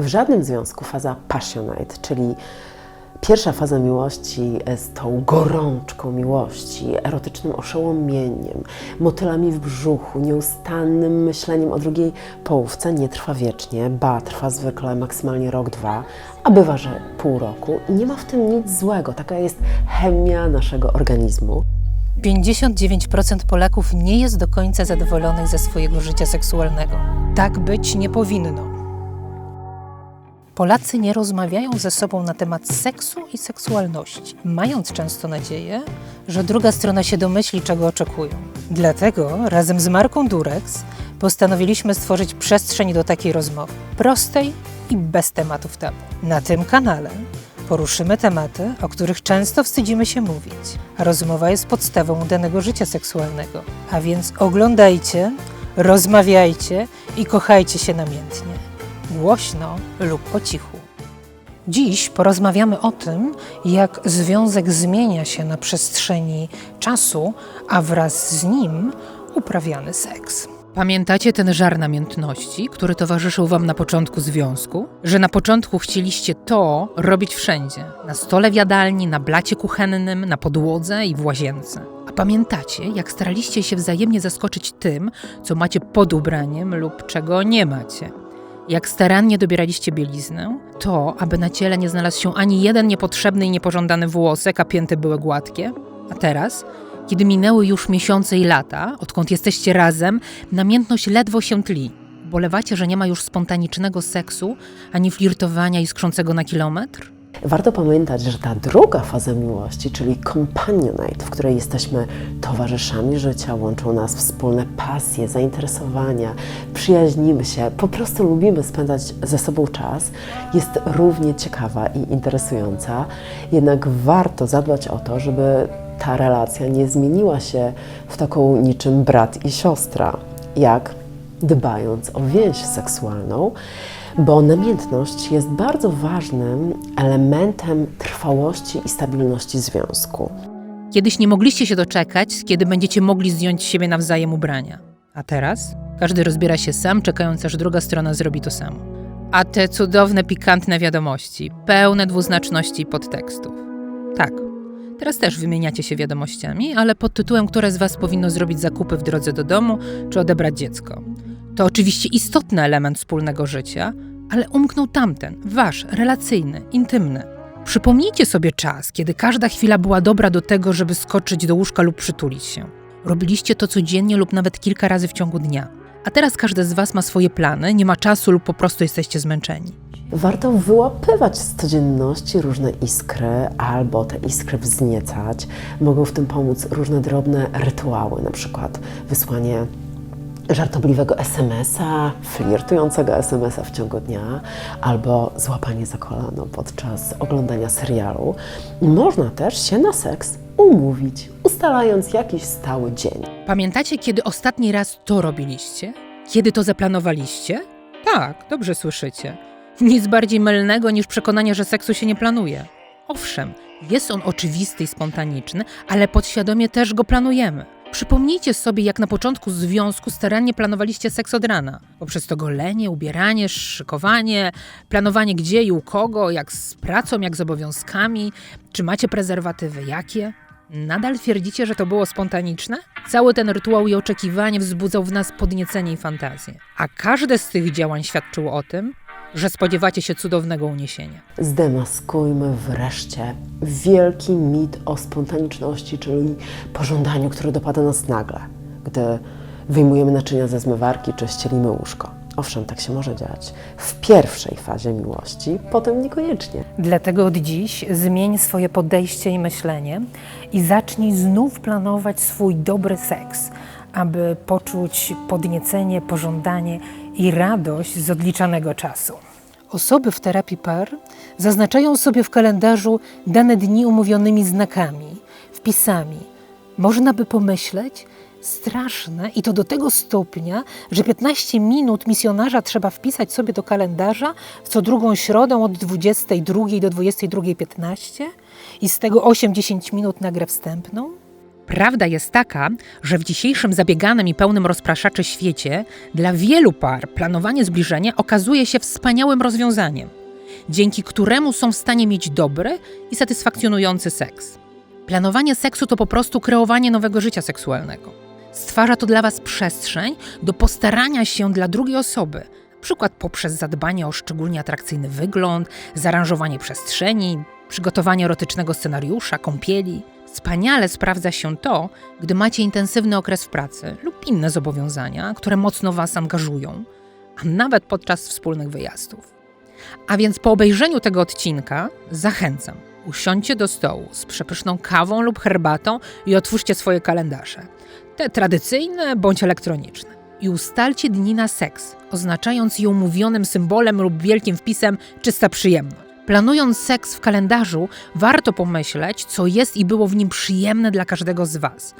W żadnym związku faza passionate, czyli pierwsza faza miłości z tą gorączką miłości, erotycznym oszołomieniem, motylami w brzuchu, nieustannym myśleniem o drugiej połówce nie trwa wiecznie, ba, trwa zwykle maksymalnie rok, dwa, a bywa, że pół roku i nie ma w tym nic złego. Taka jest chemia naszego organizmu. 59% Polaków nie jest do końca zadowolonych ze swojego życia seksualnego. Tak być nie powinno. Polacy nie rozmawiają ze sobą na temat seksu i seksualności, mając często nadzieję, że druga strona się domyśli, czego oczekują. Dlatego razem z marką Durex postanowiliśmy stworzyć przestrzeń do takiej rozmowy, prostej i bez tematów tabu. Na tym kanale poruszymy tematy, o których często wstydzimy się mówić. Rozmowa jest podstawą udanego życia seksualnego. A więc oglądajcie, rozmawiajcie i kochajcie się namiętnie. Głośno lub po cichu. Dziś porozmawiamy o tym, jak związek zmienia się na przestrzeni czasu, a wraz z nim uprawiany seks. Pamiętacie ten żar namiętności, który towarzyszył wam na początku związku? Że na początku chcieliście to robić wszędzie. Na stole w jadalni, na blacie kuchennym, na podłodze i w łazience. A pamiętacie, jak staraliście się wzajemnie zaskoczyć tym, co macie pod ubraniem lub czego nie macie? Jak starannie dobieraliście bieliznę, to, aby na ciele nie znalazł się ani jeden niepotrzebny i niepożądany włosek, a pięty były gładkie? A teraz, kiedy minęły już miesiące i lata, odkąd jesteście razem, namiętność ledwo się tli. Bolewacie, że nie ma już spontanicznego seksu, ani flirtowania iskrzącego na kilometr? Warto pamiętać, że ta druga faza miłości, czyli companionate, w której jesteśmy towarzyszami życia, łączą nas wspólne pasje, zainteresowania, przyjaźnimy się, po prostu lubimy spędzać ze sobą czas, jest równie ciekawa i interesująca. Jednak warto zadbać o to, żeby ta relacja nie zmieniła się w taką niczym brat i siostra, jak dbając o więź seksualną, bo namiętność jest bardzo ważnym elementem trwałości i stabilności związku. Kiedyś nie mogliście się doczekać, kiedy będziecie mogli zdjąć z siebie nawzajem ubrania. A teraz? Każdy rozbiera się sam, czekając aż druga strona zrobi to samo. A te cudowne, pikantne wiadomości, pełne dwuznaczności i podtekstów. Tak, teraz też wymieniacie się wiadomościami, ale pod tytułem, które z Was powinno zrobić zakupy w drodze do domu czy odebrać dziecko. To oczywiście istotny element wspólnego życia, ale umknął tamten, wasz, relacyjny, intymny. Przypomnijcie sobie czas, kiedy każda chwila była dobra do tego, żeby skoczyć do łóżka lub przytulić się. Robiliście to codziennie lub nawet kilka razy w ciągu dnia. A teraz każdy z Was ma swoje plany, nie ma czasu lub po prostu jesteście zmęczeni. Warto wyłapywać z codzienności różne iskry albo te iskry wzniecać. Mogą w tym pomóc różne drobne rytuały, na przykład wysłanie żartobliwego SMS-a, flirtującego SMS-a w ciągu dnia, albo złapanie za kolano podczas oglądania serialu. Można też się na seks umówić, ustalając jakiś stały dzień. Pamiętacie, kiedy ostatni raz to robiliście? Kiedy to zaplanowaliście? Tak, dobrze słyszycie. Nic bardziej mylnego niż przekonanie, że seksu się nie planuje. Owszem, jest on oczywisty i spontaniczny, ale podświadomie też go planujemy. Przypomnijcie sobie, jak na początku związku starannie planowaliście seks od rana. Poprzez to golenie, ubieranie, szykowanie, planowanie gdzie i u kogo, jak z pracą, jak z obowiązkami, czy macie prezerwatywy, jakie. Nadal twierdzicie, że to było spontaniczne? Cały ten rytuał i oczekiwanie wzbudzał w nas podniecenie i fantazję. A każde z tych działań świadczyło o tym, że spodziewacie się cudownego uniesienia. Zdemaskujmy wreszcie wielki mit o spontaniczności, czyli pożądaniu, które dopada nas nagle, gdy wyjmujemy naczynia ze zmywarki czy ścielimy łóżko. Owszem, tak się może dziać w pierwszej fazie miłości, potem niekoniecznie. Dlatego od dziś zmień swoje podejście i myślenie i zacznij znów planować swój dobry seks, aby poczuć podniecenie, pożądanie i radość z odliczanego czasu. Osoby w terapii par zaznaczają sobie w kalendarzu dane dni umówionymi znakami, wpisami. Można by pomyśleć, straszne i to do tego stopnia, że 15 minut misjonarza trzeba wpisać sobie do kalendarza co drugą środę od 22 do 22.15 i z tego 8-10 minut na grę wstępną? Prawda jest taka, że w dzisiejszym zabieganym i pełnym rozpraszaczy świecie dla wielu par planowanie zbliżenia okazuje się wspaniałym rozwiązaniem, dzięki któremu są w stanie mieć dobry i satysfakcjonujący seks. Planowanie seksu to po prostu kreowanie nowego życia seksualnego. Stwarza to dla Was przestrzeń do postarania się dla drugiej osoby, przykład poprzez zadbanie o szczególnie atrakcyjny wygląd, zaaranżowanie przestrzeni, przygotowanie erotycznego scenariusza, kąpieli. Wspaniale sprawdza się to, gdy macie intensywny okres w pracy lub inne zobowiązania, które mocno Was angażują, a nawet podczas wspólnych wyjazdów. A więc po obejrzeniu tego odcinka zachęcam. Usiądźcie do stołu z przepyszną kawą lub herbatą i otwórzcie swoje kalendarze. Te tradycyjne bądź elektroniczne. I ustalcie dni na seks, oznaczając ją mówionym symbolem lub wielkim wpisem czysta przyjemność. Planując seks w kalendarzu, warto pomyśleć, co jest i było w nim przyjemne dla każdego z Was.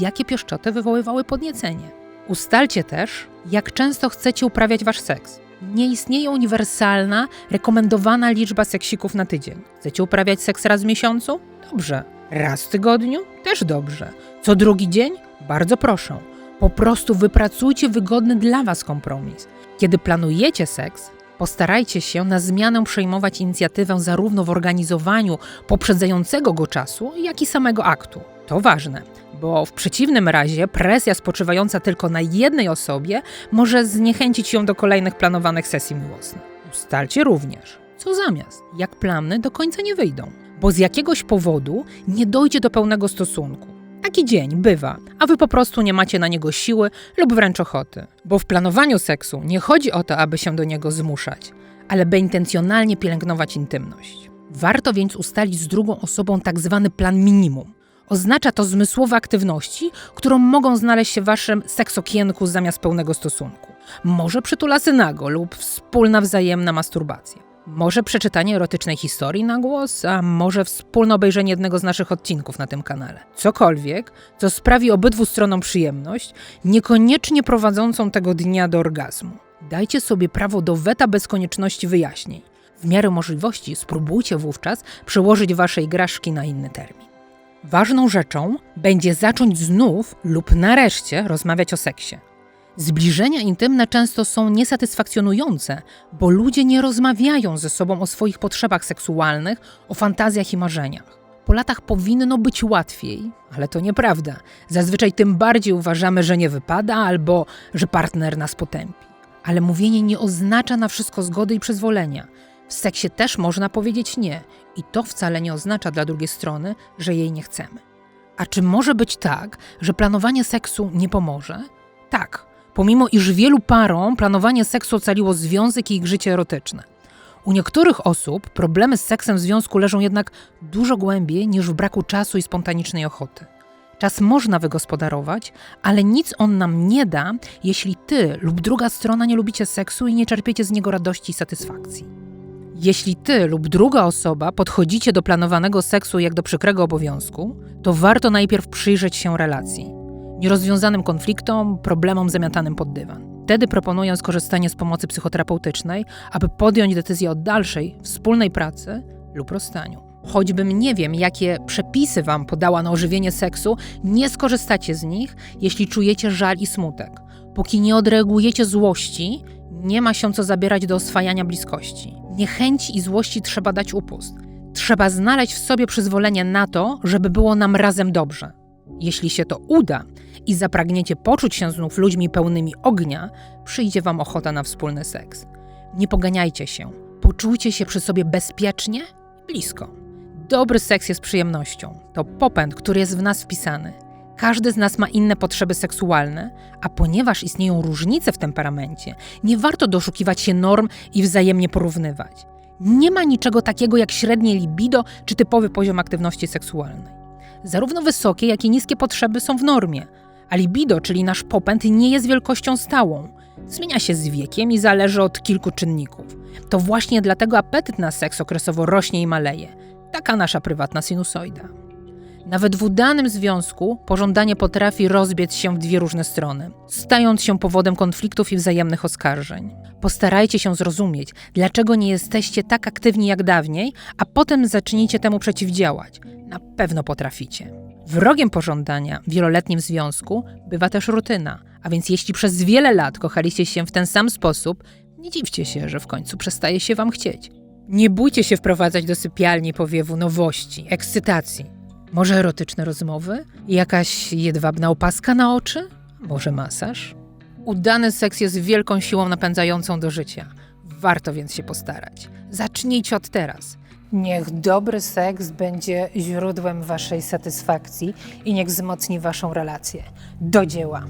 Jakie pieszczoty wywoływały podniecenie. Ustalcie też, jak często chcecie uprawiać Wasz seks. Nie istnieje uniwersalna, rekomendowana liczba seksików na tydzień. Chcecie uprawiać seks raz w miesiącu? Dobrze. Raz w tygodniu? Też dobrze. Co drugi dzień? Bardzo proszę. Po prostu wypracujcie wygodny dla Was kompromis. Kiedy planujecie seks, postarajcie się na zmianę przejmować inicjatywę zarówno w organizowaniu poprzedzającego go czasu, jak i samego aktu. To ważne, bo w przeciwnym razie presja spoczywająca tylko na jednej osobie może zniechęcić ją do kolejnych planowanych sesji miłosnych. Ustalcie również, co zamiast, jak plany do końca nie wyjdą, bo z jakiegoś powodu nie dojdzie do pełnego stosunku. Taki dzień bywa, a wy po prostu nie macie na niego siły lub wręcz ochoty. Bo w planowaniu seksu nie chodzi o to, aby się do niego zmuszać, ale by intencjonalnie pielęgnować intymność. Warto więc ustalić z drugą osobą tak zwany plan minimum. Oznacza to zmysłowe aktywności, którą mogą znaleźć się w waszym seksokienku zamiast pełnego stosunku. Może przytulasy nago lub wspólna wzajemna masturbacja. Może przeczytanie erotycznej historii na głos, a może wspólne obejrzenie jednego z naszych odcinków na tym kanale. Cokolwiek, co sprawi obydwu stronom przyjemność, niekoniecznie prowadzącą tego dnia do orgazmu. Dajcie sobie prawo do weta bez konieczności wyjaśnień. W miarę możliwości spróbujcie wówczas przełożyć wasze igraszki na inny termin. Ważną rzeczą będzie zacząć znów lub nareszcie rozmawiać o seksie. Zbliżenia intymne często są niesatysfakcjonujące, bo ludzie nie rozmawiają ze sobą o swoich potrzebach seksualnych, o fantazjach i marzeniach. Po latach powinno być łatwiej, ale to nieprawda. Zazwyczaj tym bardziej uważamy, że nie wypada albo że partner nas potępi. Ale mówienie nie oznacza na wszystko zgody i przyzwolenia. W seksie też można powiedzieć nie, i to wcale nie oznacza dla drugiej strony, że jej nie chcemy. A czy może być tak, że planowanie seksu nie pomoże? Tak, pomimo iż wielu parom planowanie seksu ocaliło związek i ich życie erotyczne. U niektórych osób problemy z seksem w związku leżą jednak dużo głębiej niż w braku czasu i spontanicznej ochoty. Czas można wygospodarować, ale nic on nam nie da, jeśli ty lub druga strona nie lubicie seksu i nie czerpiecie z niego radości i satysfakcji. Jeśli ty lub druga osoba podchodzicie do planowanego seksu jak do przykrego obowiązku, to warto najpierw przyjrzeć się relacji, nierozwiązanym konfliktom, problemom zamiatanym pod dywan. Wtedy proponuję skorzystanie z pomocy psychoterapeutycznej, aby podjąć decyzję o dalszej, wspólnej pracy lub rozstaniu. Choćbym nie wiem, jakie przepisy Wam podała na ożywienie seksu, nie skorzystacie z nich, jeśli czujecie żal i smutek. Póki nie odreagujecie złości, nie ma się co zabierać do oswajania bliskości. Niechęci i złości trzeba dać upust. Trzeba znaleźć w sobie przyzwolenie na to, żeby było nam razem dobrze. Jeśli się to uda i zapragniecie poczuć się znów ludźmi pełnymi ognia, przyjdzie Wam ochota na wspólny seks. Nie poganiajcie się. Poczujcie się przy sobie bezpiecznie i blisko. Dobry seks jest przyjemnością. To popęd, który jest w nas wpisany. Każdy z nas ma inne potrzeby seksualne, a ponieważ istnieją różnice w temperamencie, nie warto doszukiwać się norm i wzajemnie porównywać. Nie ma niczego takiego jak średnie libido czy typowy poziom aktywności seksualnej. Zarówno wysokie, jak i niskie potrzeby są w normie, a libido, czyli nasz popęd, nie jest wielkością stałą. Zmienia się z wiekiem i zależy od kilku czynników. To właśnie dlatego apetyt na seks okresowo rośnie i maleje. Taka nasza prywatna sinusoida. Nawet w udanym związku pożądanie potrafi rozbiec się w dwie różne strony, stając się powodem konfliktów i wzajemnych oskarżeń. Postarajcie się zrozumieć, dlaczego nie jesteście tak aktywni jak dawniej, a potem zacznijcie temu przeciwdziałać. Na pewno potraficie. Wrogiem pożądania w wieloletnim związku bywa też rutyna, a więc jeśli przez wiele lat kochaliście się w ten sam sposób, nie dziwcie się, że w końcu przestaje się wam chcieć. Nie bójcie się wprowadzać do sypialni powiewu nowości, ekscytacji. Może erotyczne rozmowy? Jakaś jedwabna opaska na oczy? Może masaż? Udany seks jest wielką siłą napędzającą do życia. Warto więc się postarać. Zacznijcie od teraz. Niech dobry seks będzie źródłem waszej satysfakcji i niech wzmocni waszą relację. Do dzieła.